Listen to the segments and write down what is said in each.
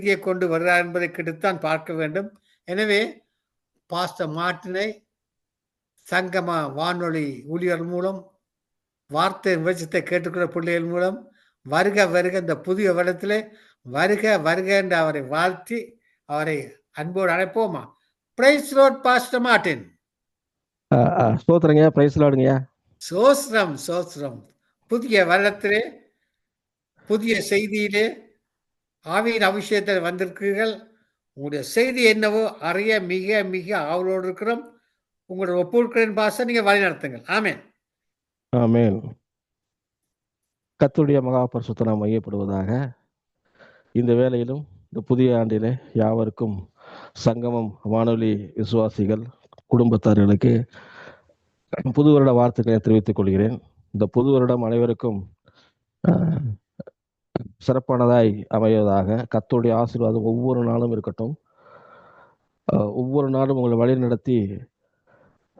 செய்தியை கொண்டு வருகிறார் என்பதை கிடைத்தான் பார்க்க வேண்டும். எனவே பாஸ்டர் மார்ட்டினை சங்கம வானொலி ஊழியர் மூலம் வார்த்தை விவச்சத்தை கேட்டுக்கிற பிள்ளைகள் மூலம் வருக வருக இந்த புதிய வருடத்திலே வருக வருக என்று அவரை வாழ்த்தி அவரை அன்போடு அழைப்போமா? பிரைஸ் ரோட் பாஸ்டர் மார்ட்டின் ஸ்தோத்திரங்க பிரைஸ் லாடுங்கய்யா சோஸ்ரம் சோஸ்ரம். புதிய வருடத்திலே புதிய செய்தியிலே ஆவியின் அபிஷேகத்தில் வந்திருக்கிறீர்கள். உங்களுடைய செய்தி என்னவோ அறிய மிக மிக ஆவலோடு இருக்கிறோம். உங்களுடைய ஒப்புக்கிறேன் பாச நீங்க வழி நடத்துங்கள் ஆமேன். ஆமேன். கத்துடைய மகா பரிசுத்தனம் மையப்படுவதாக இந்த வேளையிலும் இந்த புதிய ஆண்டிலே யாவருக்கும் சங்கமம் வானொலி விசுவாசிகள் குடும்பத்தார்களுக்கு புது வருட வார்த்தைகளை தெரிவித்துக் கொள்கிறேன். இந்த புது வருடம் அனைவருக்கும் சிறப்பானதாய் அமைவதாக கத்தோடைய ஆசீர்வாதம் ஒவ்வொரு நாளும் இருக்கட்டும். ஒவ்வொரு நாளும் உங்களை வழி நடத்தி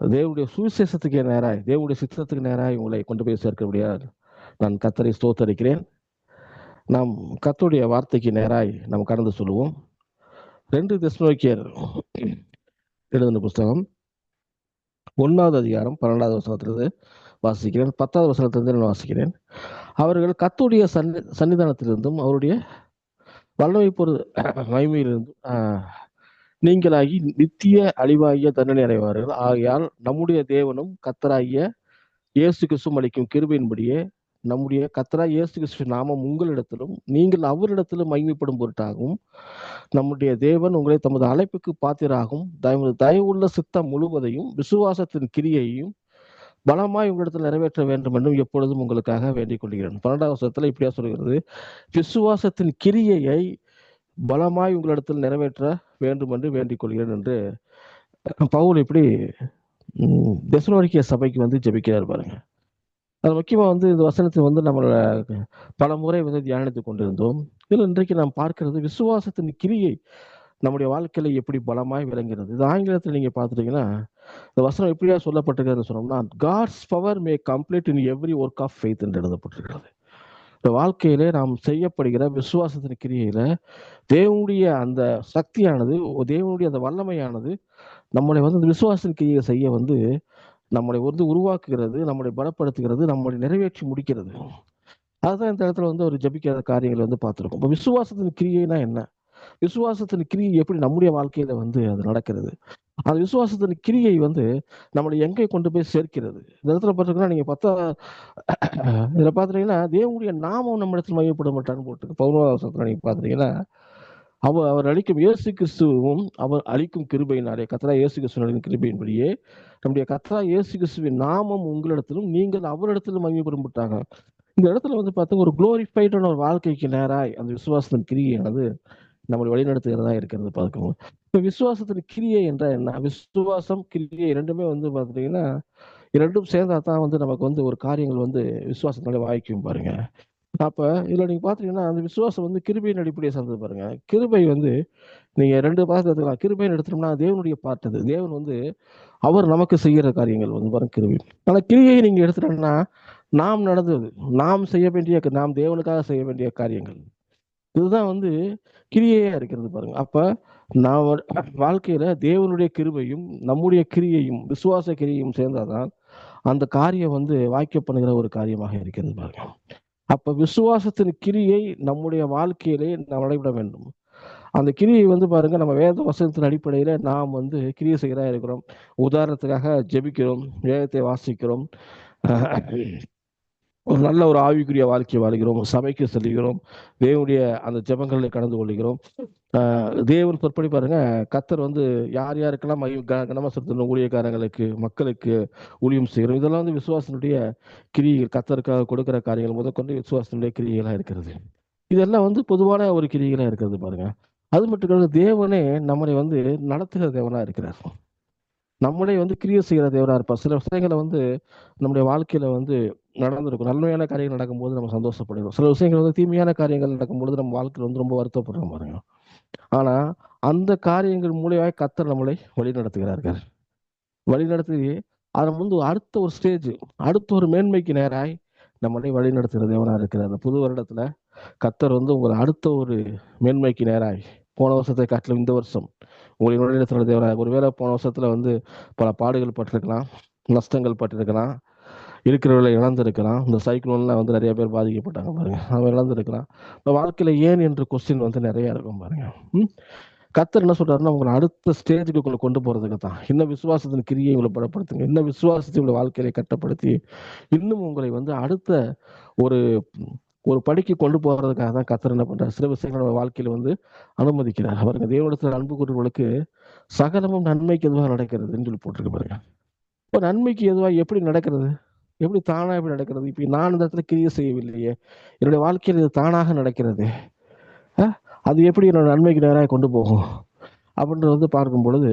தேவனுடைய சுவிசேஷத்துக்கு நேராய் தேவனுடைய சித்தத்துக்கு நேராய் உங்களை கொண்டு போய் சேர்க்கக்கூடியார் நான் கத்தரை ஸ்தோத்தரிக்கிறேன். நாம் கத்துடைய வார்த்தைக்கு நேராய் நாம் கடந்து சொல்லுவோம். ரெண்டு தெஸ்னோக்கியர் எழுதின புஸ்தகம் ஒன்றாவது அதிகாரம் பன்னெண்டாவது வசனத்திலிருந்து வாசிக்கிறேன். பத்தாவது வசனத்திலிருந்து நான் வாசிக்கிறேன். அவர்கள் கத்துடைய சன்னி சன்னிதானத்திலிருந்தும் அவருடைய வல்லமை பொருள் மகிமையிலிருந்தும் நீங்களாகி நித்திய அழிவாகிய தண்டனை அடைவார்கள். ஆகையால் நம்முடைய தேவனும் கத்தராகிய இயேசு கிறிஸ்துவும் அளிக்கும் கிருபையின்படியே நம்முடைய கத்தரா இயேசு கிறிஸ்து நாமம் உங்களிடத்திலும் நீங்கள் அவரிடத்திலும் மகிமைப்படும் பொருட்டாகவும் நம்முடைய தேவன் உங்களை தமது அழைப்புக்கு பாத்திராகவும் தயவு தயவுள்ள சித்தம் முழுவதையும் விசுவாசத்தின் கிரியையும் பலமாய் உங்களிடத்தில் நிறைவேற்ற வேண்டும் என்றும் எப்பொழுதும் உங்களுக்காக வேண்டிக் கொள்கிறேன். பன்னெண்டாம் வருஷத்துல இப்படியா சொல்கிறது? விசுவாசத்தின் கிரியையை பலமாய் உங்களிடத்தில் நிறைவேற்ற வேண்டும் என்று வேண்டிக் கொள்கிறேன் என்று. பவுல் இப்படி தெசனோரிக்கிய சபைக்கு வந்து ஜெபிக்கிறார் பாருங்க. அது முக்கியமாக வந்து இந்த வசனத்தை வந்து நம்மளை பல முறை வந்து தியானித்துக் கொண்டிருந்தோம். இதில் இன்றைக்கு நாம் பார்க்கிறது விசுவாசத்தின் கிரியை நம்முடைய வாழ்க்கையில எப்படி பலமாய் விளங்குகிறது? இது ஆங்கிலத்தில் நீங்க பாத்துட்டீங்கன்னா இந்த வசனம் எப்படியா சொல்லப்பட்டிருக்கிறது சொன்னோம்னா god's power may complete in every work of faith என்று எழுதப்பட்டிருக்கிறது. இந்த வாழ்க்கையிலே நாம் செய்யப்படுகிற விசுவாசத்தின் கிரியையில தேவனுடைய அந்த சக்தியானது தேவனுடைய அந்த வல்லமையானது நம்மளை வந்து அந்த விசுவாசத்தின் கிரியை செய்ய வந்து நம்மளை வந்து உருவாக்குகிறது நம்மளை பலப்படுத்துகிறது நம்மளை நிறைவேற்றி முடிக்கிறது. அதுதான் இந்த இடத்துல வந்து ஒரு ஜபிக்காத காரியங்களை வந்து பார்த்துருக்கோம். இப்போ விசுவாசத்தின் கிரியைனா என்ன? விசுவாசத்தின் கிரியை எப்படி நம்முடைய வாழ்க்கையில வந்து அது நடக்கிறது? அந்த விசுவாசத்தின் கிரியை வந்து நம்மளை எங்கே கொண்டு போய் சேர்க்கிறது? இந்த இடத்துல பார்த்தீங்கன்னா நீங்க பார்த்தா இதில் பார்த்துட்டீங்கன்னா தேவனுடைய நாமம் நம்ம இடத்துல மையப்பட மாட்டான்னு போட்டு பௌர்ணவாசத்துல நீங்க பாத்துட்டீங்கன்னா அவர் அவர் அளிக்கும் இயேசு கிறிஸ்துவும் அவர் அளிக்கும் கிருபையினாலே கத்தரா இயேசு கிறிஸ்துவின் கிருபையின்படியே நம்முடைய கத்தரா இயேசு கிறிஸ்துவின் நாமம் உங்களிடத்திலும் நீங்கள் அவரிடத்திலும் மகிமைப்படும்பட்டாங்க இந்த இடத்துல வந்து பார்த்தா ஒரு குளோரிஃபைடான ஒரு வாழ்க்கைக்கு நேராய் அந்த விசுவாசத்தின் கிரியானது நம்மளை வழிநடத்துகிறதா இருக்கிறது பார்க்கணும். இப்போ விசுவாசத்தின் கிரியை என்றால் என்ன? விசுவாசம் கிரியை இரண்டுமே வந்து பார்த்துட்டீங்கன்னா இரண்டும் சேர்ந்தா தான் வந்து நமக்கு வந்து ஒரு காரியங்கள் வந்து விசுவாசத்தினால வாய்க்கும் பாருங்க. அப்போ இதில் நீங்கள் பார்த்தீங்கன்னா அந்த விசுவாசம் வந்து கிருபையின் அடிப்படையை சார்ந்தது பாருங்க. கிருபை வந்து நீங்கள் ரெண்டு பார்த்து எடுத்துக்கலாம். கிருபைன்னு எடுத்துட்டோம்னா தேவனுடைய பார்ட்டது தேவன் வந்து அவர் நமக்கு செய்கிற காரியங்கள் வந்து பாருங்க கிருபை. ஆனால் கிரியை நீங்கள் எடுத்துட்டோம்னா நாம் நடந்தது நாம் செய்ய வேண்டிய நாம் தேவனுக்காக செய்ய வேண்டிய காரியங்கள். இதுதான் வந்து கிரியையா இருக்கிறது பாருங்க. அப்ப நாம் வாழ்க்கையில தேவனுடைய கிருபையும் நம்முடைய கிரியையும் விசுவாச கிரியையும் சேர்ந்தாதான் அந்த காரியம் வந்து வாய்க்கப்படுகிற ஒரு காரியமாக இருக்கிறது பாருங்க. அப்ப விசுவாசத்தின் கிரியை நம்முடைய வாழ்க்கையிலே நாம் நடைபெற வேண்டும். அந்த கிரியை வந்து பாருங்க நம்ம வேத வசனத்தின் அடிப்படையில நாம் வந்து கிரியை செய்கிறா இருக்கிறோம். உதாரணத்துக்காக ஜெபிக்கிறோம் வேதத்தை வாசிக்கிறோம். ஒரு நல்ல ஒரு ஆவிக்குரிய வாழ்க்கையை வாழ்கிறோம் சபைக்கு செல்கிறோம் தேவனுடைய அந்த ஜெபங்களில் கலந்து கொள்கிறோம் தேவன் பொறுப்படி பாருங்க கத்தர் வந்து யார் யாருக்கெல்லாம் கனமசத்தின ஊழியக்காரங்களுக்கு மக்களுக்கு ஊழியம் செய்கிறோம். இதெல்லாம் வந்து விசுவாசனுடைய கிரியைகள் கத்தருக்காக கொடுக்கிற காரியங்கள் முதற்கொண்டு விசுவாசனுடைய கிரியைகளா இருக்கிறது. இதெல்லாம் வந்து பொதுவான ஒரு கிரியைகளா இருக்கிறது பாருங்க. அது மட்டும் இல்லாமல் தேவனே நம்மளை வந்து நடத்துகிற தேவனாக இருக்கிறார். நம்மளே வந்து கிரியேட் செய்கிற தேவனா இருப்பார் சில விஷயங்களை வந்து நம்முடைய வாழ்க்கையில வந்து நடந்திருக்கும். நன்மையான காரியங்கள் நடக்கும்போது நம்ம சந்தோஷப்படுகிறோம். சில விஷயங்கள் வந்து தீமையான காரியங்கள் நடக்கும்போது நம்ம வாழ்க்கையில் வந்து ரொம்ப வருத்தப்படுறோம் பாருங்க ஆனா அந்த காரியங்கள் மூலியமாக கத்தர் நம்மளை வழி நடத்துகிறார்கள் வழி நடத்தி அதை வந்து அடுத்த ஒரு ஸ்டேஜ் அடுத்த ஒரு மேன்மைக்கு நேராய் நம்மளை வழி நடத்துகிற தேவனா இருக்கிறார். அந்த புது வருடத்துல கத்தர் வந்து உங்களை அடுத்த ஒரு மேன்மைக்கு நேராய் போன வருஷத்தை காட்டிலும் இந்த வருஷம் உங்களை நுழைநிலத்தில் தேவராக ஒருவேளை போன வருஷத்துல வந்து பல பாடுகள் பட்டிருக்கலாம் நஷ்டங்கள் பட்டிருக்கலாம் இருக்கிறவர்களை இழந்திருக்கலாம். இந்த சைக்ளோன்ல வந்து நிறைய பேர் பாதிக்கப்பட்டாங்க பாருங்க. அவன் இழந்திருக்கலாம். இப்போ வாழ்க்கையில ஏன் என்ற கொஸ்டின் வந்து நிறைய இருக்கும் பாருங்க. ம்? கத்தர் என்ன சொல்றாருன்னா உங்களை அடுத்த ஸ்டேஜுக்கு உங்களை கொண்டு போறதுக்கு தான். இன்னும் விசுவாசத்தின் கிரியை உங்களை பலப்படுத்துங்க. இன்னும் விசுவாசத்தை உங்களை வாழ்க்கையில கட்டப்படுத்தி இன்னும் உங்களை வந்து அடுத்த ஒரு ஒரு படிக்கு கொண்டு போகிறதுக்காக தான் கத்தர் என்ன பண்றாரு? சில விஷயங்கள் நம்ம வாழ்க்கையில வந்து அனுமதிக்கிறார். அவருக்கு தேவனத்தில் அன்பு கூறுவர்களுக்கு சகலமும் நன்மைக்கு எதுவாக நடக்கிறதுன்னு சொல்லி போட்டிருக்கு பாருங்க. இப்போ நன்மைக்கு எதுவாக எப்படி நடக்கிறது? எப்படி தானாக எப்படி நடக்கிறது? இப்போ நான் இந்த இடத்துல கிரியை செய்யவில்லையே. என்னுடைய வாழ்க்கையில் இது தானாக நடக்கிறது. அது எப்படி என்னோட நன்மைக்கு நேராக கொண்டு போகும்? அப்படின்றது வந்து பார்க்கும் பொழுது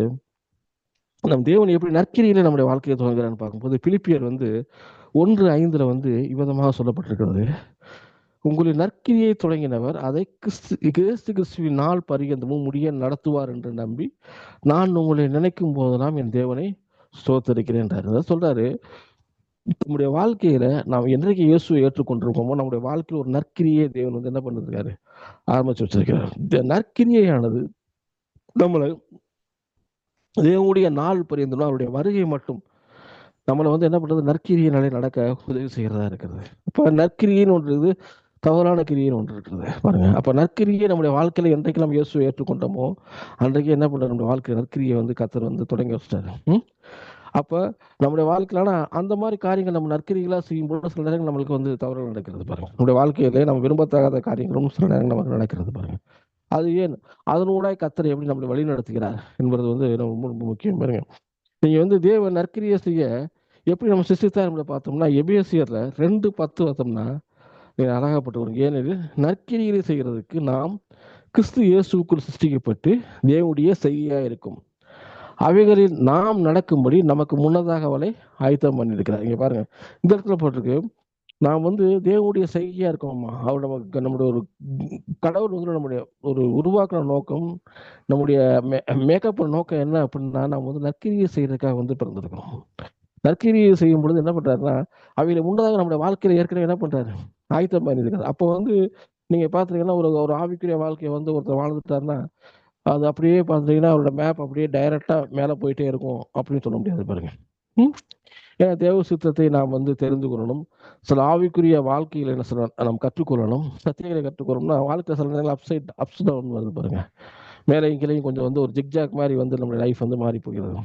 நம் தேவன் எப்படி நற்கிரியில நம்முடைய வாழ்க்கையை துவங்குறான்னு பார்க்கும்போது பிலிப்பியர் வந்து ஒன்று ஐந்துல வந்து இவ்விதமாக சொல்லப்பட்டிருக்கிறது. உங்களின் நற்கிரியை தொடங்கினவர் அதை கிறிஸ்து கிறிஸ்து கிறிஸ்துவின் நாள் பரியந்தமும் முடிய நடத்துவார் என்று நம்பி நான் உங்களை நினைக்கும் போதெல்லாம் என் தேவனை ஸ்தோத்தரிக்கிறேன் சொல்றாரு நம்முடைய வாழ்க்கையில நாம் என்றைக்கு இயேசுவை ஏற்றுக்கொண்டிருக்கோமோ நம்முடைய வாழ்க்கையில் ஒரு நற்கிரியை தேவன் வந்து என்ன பண்ணிருக்காரு? ஆரம்பிச்சு வச்சிருக்கிறார். இந்த நற்கிரியையானது நம்மளை தேவனுடைய நாள் பரியந்தம் அவருடைய வருகை மட்டும் நம்மளை வந்து என்ன பண்றது? நற்கிரியினாலே நடக்க உதவி செய்கிறதா இருக்கிறது. இப்போ நற்கிரியின்னு ஒன்று தவறான கிரியின்னு ஒன்று இருக்கிறது. பாருங்க. அப்போ நற்கிரியை நம்முடைய வாழ்க்கையில் என்றைக்கு நம்ம இயேசுவை ஏற்றுக்கொண்டோமோ அன்றைக்கு என்ன பண்ணுற நம்முடைய வாழ்க்கை நற்கிரியை வந்து கத்தர் வந்து தொடங்கி வச்சிட்டாரு. அப்போ நம்முடைய வாழ்க்கையில அந்த மாதிரி காரியங்கள் நம்ம நற்கிரிகளா செய்யும்போது சில நேரங்கள் நம்மளுக்கு வந்து தவறுகள் நடக்கிறது பாருங்க. நம்முடைய வாழ்க்கையிலே நம்ம விரும்பத்தகாத காரியங்களும் சில நேரங்கள் நமக்கு நடக்கிறது பாருங்க. அது ஏன்? அதனூடாய் கத்தர் எப்படி நம்மளை வழி நடத்துகிறார் என்பது வந்து ரொம்ப ரொம்ப முக்கியம் பாருங்க. நீங்கள் வந்து தேவ நற்கிரியை செய்ய எப்படி நம்ம சிஸ்டித்தார் நம்மளை பார்த்தோம்னா எபிஎஸ்சியரில் ரெண்டு பத்து பார்த்தோம்னா நீங்க அழகாப்பட்டு ஏனெனில் நற்கிரிகளை செய்கிறதுக்கு நாம் கிறிஸ்து இயேசுக்குள் சிருஷ்டிக்கப்பட்டு தேவனுடைய செய்தியாக இருக்கும். அவைகளில் நாம் நடக்கும்படி நமக்கு முன்னதாக அவளை ஆயத்தம் பண்ணியிருக்கிறார். இங்கே பாருங்க. இந்த இடத்துல போட்டிருக்கு. நாம் வந்து தேவனுடைய செய்கையா இருக்கோமா? அவர் நமக்கு நம்முடைய ஒரு கடவுள் வந்து நம்முடைய ஒரு உருவாக்குற நோக்கம் நம்முடைய மேக்கப் நோக்கம் என்ன அப்படின்னா நாம் வந்து நற்கிரியை செய்யறதுக்காக வந்து பிறந்திருக்கிறோம். நற்கிரியை செய்யும் பொழுது என்ன பண்றாருன்னா அவையில முன்னதாக நம்முடைய வாழ்க்கையில ஏற்கனவே என்ன பண்றாரு? ஆயத்தம் பண்ணியிருக்காரு. அப்போ வந்து நீங்கள் பாத்தீங்கன்னா ஒரு ஒரு ஆவிக்குரிய வாழ்க்கையை வந்து ஒருத்தர் வாழ்ந்துட்டாருன்னா அது அப்படியே பார்த்தீங்கன்னா அவரோட மேப் அப்படியே டைரெக்டாக மேலே போயிட்டே இருக்கும் அப்படின்னு சொல்ல முடியாது பாருங்க. ஏன்னா தேவ சித்தத்தை நாம் வந்து தெரிந்து கொள்ளணும். சில ஆவிக்குரிய வாழ்க்கையில் என்ன சொல்ல நாம் கற்றுக்கொள்ளணும். சத்தியங்களை கற்றுக்கொள்ளணும்னா வாழ்க்கை சில நேரங்கள் அப்சைட் அப்ஸ் டவுன் வருது பாருங்க. மேலையும் கீழையும் கொஞ்சம் வந்து ஒரு ஜிக்ஜாக் மாதிரி வந்து நம்மளுடைய லைஃப் வந்து மாறி போகிறது.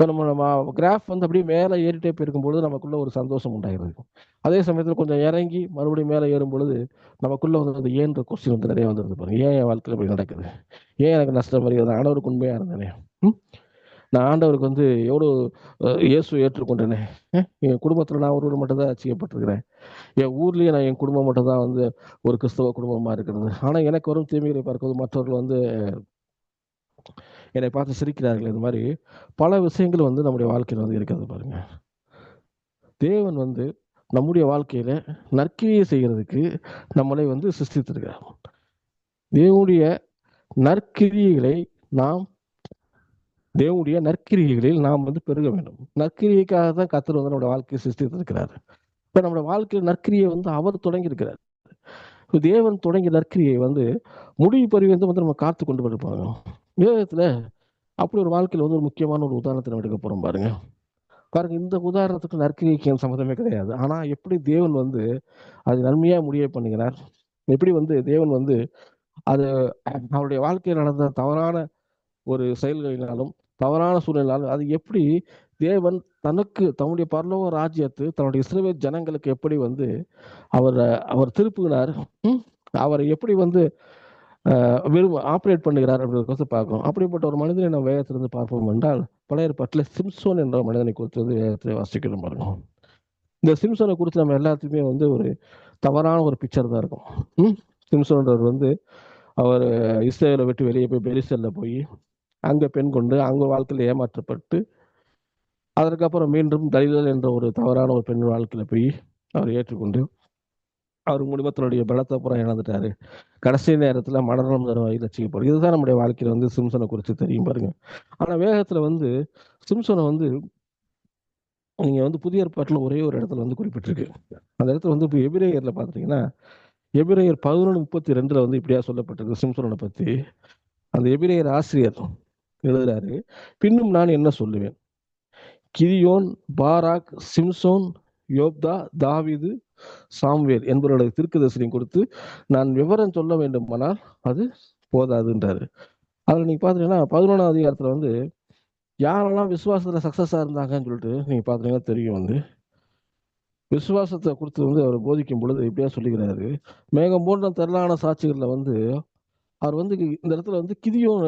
இப்போ நம்ம நம்ம கிராஃப் வந்து அப்படியே மேலே ஏறிட்டே போயிருக்கும்பொழுது நமக்குள்ள ஒரு சந்தோஷம் உண்டாகிறது. அதே சமயத்தில் கொஞ்சம் இறங்கி மறுபடியும் மேலே ஏறும் பொழுது நமக்குள்ள வந்து அந்த ஏன்ற கொஸ்டின் வந்து நிறைய வந்துருது பாருங்க. ஏன் என் வாழ்க்கையில் இப்படி நடக்குது? ஏன் எனக்கு நஷ்டம் வருகிறது? ஆண்டவருக்கு உண்மையாக இருந்தேனே? ம்? நான் ஆண்டவருக்கு வந்து எவ்வளோ இயேசு ஏற்றுக்கொண்டேனே? என் குடும்பத்தில் நான் ஒருவர் மட்டும் தான் செய்யப்பட்டிருக்கிறேன் என் ஊர்லேயே நான் என் குடும்பம் மட்டும் தான் வந்து ஒரு கிறிஸ்தவ குடும்பமாக இருக்கிறது. ஆனால் எனக்கு வரும் தீமைகளை பார்க்கும்போது மற்றவர்கள் வந்து என்னை பார்த்து சிரிக்கிறார்கள் இது மாதிரி. பல விஷயங்கள் வந்து நம்முடைய வாழ்க்கையில் வந்து இருக்கிறது பாருங்க. தேவன் வந்து நம்முடைய வாழ்க்கையில நற்கிரியை செய்கிறதுக்கு நம்மளை வந்து சிருஷ்டித்திருக்கிறார். தேவனுடைய நற்கிரியைகளை நாம் தேவனுடைய நற்கிரியைகளில் நாம் வந்து பெருக வேண்டும். நற்கிரியைக்காக தான் கத்தர் வந்து நம்முடைய வாழ்க்கையை சிருஷ்டித்திருக்கிறார். இப்ப நம்முடைய வாழ்க்கையில் நற்கிரியை வந்து அவர் தொடங்கியிருக்கிறார். தேவன் தொடங்கிய நற்கிரியை வந்து முடிவு பரிவந்து வந்து நம்ம காத்து கொண்டு இருப்பாங்க வேதத்தில் அப்படி ஒரு வாழ்க்கையில் வந்து ஒரு முக்கியமான ஒரு உதாரணத்தை நம்ம எடுக்க போகிறோம் பாருங்க. பாருங்க இந்த உதாரணத்துக்கு நற்கிரிக்கு சம்மந்தமே கிடையாது. ஆனால் எப்படி தேவன் வந்து அது நன்மையாக முடிய பண்ணுகிறார்? எப்படி வந்து தேவன் வந்து அது அவருடைய வாழ்க்கையில் நடந்த தவறான ஒரு செயல்களினாலும் தவறான சூழ்நிலாலும் அது எப்படி தேவன் தனக்கு தன்னுடைய பரலோக ராஜ்யத்து தன்னுடைய இஸ்ரவேல் ஜனங்களுக்கு எப்படி வந்து அவர் அவர் திருப்புகிறார்? அவரை எப்படி வந்து விரும்ப ஆப்ரேட் பண்ணுகிறார் அப்படின்றத பார்க்கும் அப்படிப்பட்ட ஒரு மனிதனை நம்ம வேகத்திலிருந்து பார்ப்போம் என்றால் பழைய ஏற்பாட்டில் சிம்சோன் என்ற மனிதனை குறித்து வந்து வேகத்தில் வாசிக்கணும் பாருங்க. இந்த சிம்சோனை குறித்து நம்ம எல்லாத்துக்குமே வந்து ஒரு தவறான ஒரு பிக்சர் தான் இருக்கும். சிம்சோன்றவர் வந்து அவர் இஸ்ரேலை விட்டு வெளியே போய் பெலிசல்ல போய் அங்கே பெண் கொண்டு அங்க வாழ்க்கையில் ஏமாற்றப்பட்டு அதற்கப்புறம் மீண்டும் தலிதல் என்ற ஒரு தவறான ஒரு பெண் வாழ்க்கையில் போய் அவர் ஏற்றுக்கொண்டு அவர் மூலிமா தன்னுடைய பலத்தை புறம் இழந்துட்டாரு. கடைசி நேரத்தில் மனநலம் தரும் வகையில் ரசிக்கப்படும் இதுதான் நம்முடைய வாழ்க்கையில் வந்து சிம்சனை குறித்து தெரியும் பாருங்க. ஆனால் வேகத்தில் வந்து சிம்சனை வந்து நீங்க வந்து புதிய ஏற்பாட்டில் ஒரே ஒரு இடத்துல வந்து குறிப்பிட்டிருக்கு. அந்த இடத்துல வந்து இப்போ எபிரேயர்ல பாத்தீங்கன்னா எபிரேயர் பதினொன்று முப்பத்தி ரெண்டுல வந்து இப்படியா சொல்லப்பட்டிருக்கு சிம்சோனை பத்தி. அந்த எபிரேயர் ஆசிரியர் எழுதுறாரு பின்னும் நான் என்ன சொல்லுவேன்? கிரியோன் பாராக் சிம்சோன் யோப்தா தாவிது சாம்வேல் என்பவர்களுக்கு திருக்குதர்சனம் கொடுத்து நான் விவரம் சொல்ல வேண்டுமானால் அது போதாதுன்றாரு. அதில் நீங்க பாத்தீங்கன்னா பதினொன்றாம் அதிகாரத்துல வந்து யாரெல்லாம் விசுவாசத்துல சக்சஸ்ஸா இருந்தாங்கன்னு சொல்லிட்டு நீங்க பாத்தீங்கன்னா தெரியும் வந்து. விசுவாசத்தை கொடுத்து வந்து அவர் போதிக்கும் பொழுது இப்படியா சொல்லுகிறாரு. மேகம் போன்ற திரளான சாட்சிகள்ல வந்து அவர் வந்து இந்த இடத்துல வந்து கிதியோன்